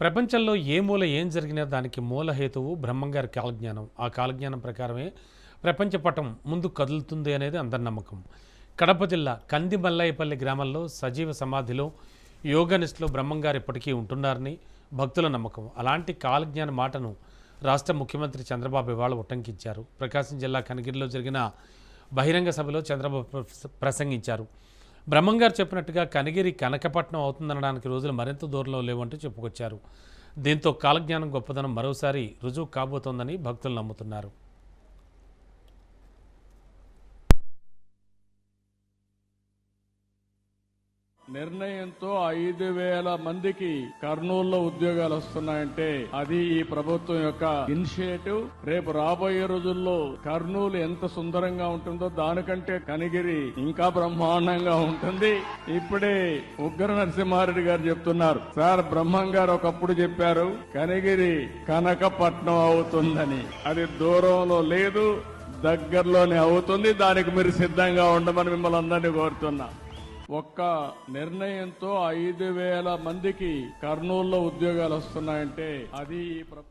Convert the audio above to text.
ప్రపంచంలో ఏ మూల ఏం జరిగినా దానికి మూల హేతువు బ్రహ్మంగారి కాలజ్ఞానం. ఆ కాలజ్ఞానం ప్రకారమే ప్రపంచ పటం ముందు కదులుతుంది అనేది అందరి నమ్మకం. కడప జిల్లా కంది మల్లాయపల్లి గ్రామంలో సజీవ సమాధిలో యోగనిస్టులో బ్రహ్మంగారు ఇప్పటికీ ఉంటున్నారని భక్తుల నమ్మకం. అలాంటి కాలజ్ఞాన మాటను రాష్ట్ర ముఖ్యమంత్రి చంద్రబాబు ఇవాళ ఉటంకించారు. ప్రకాశం జిల్లా కనగిరిలో జరిగిన బహిరంగ సభలో చంద్రబాబు ప్రసంగించారు. బ్రహ్మంగారు చెప్పినట్టుగా కనగిరి కనకపట్నం అవుతుందనడానికి రోజులు మరింత దూరంలో లేవంటూ చెప్పుకొచ్చారు. దీంతో కాలజ్ఞానం గొప్పదనం మరోసారి రుజువు కాబోతోందని భక్తులు నమ్ముతున్నారు. నిర్ణయంతో ఐదు వేల మందికి కర్నూలులో ఉద్యోగాలు వస్తున్నాయంటే అది ఈ ప్రభుత్వం యొక్క ఇనిషియేటివ్. రేపు రాబోయే రోజుల్లో కర్నూలు ఎంత సుందరంగా ఉంటుందో దానికంటే కనిగిరి ఇంకా బ్రహ్మాండంగా ఉంటుంది. ఇప్పుడే ఉగ్ర నరసింహారెడ్డి గారు చెప్తున్నారు. సార్ బ్రహ్మం గారు ఒకప్పుడు చెప్పారు కనిగిరి కనకపట్నం అవుతుందని. అది దూరంలో లేదు దగ్గరలోనే అవుతుంది. దానికి మీరు సిద్ధంగా ఉండమని మిమ్మల్ని అందరినీ కోరుతున్నా. ఒక్క నిర్ణయంతో ఐదు వేల మందికి కర్నూలులో ఉద్యోగాలు వస్తున్నాయంటే అది ఈ ప్ర-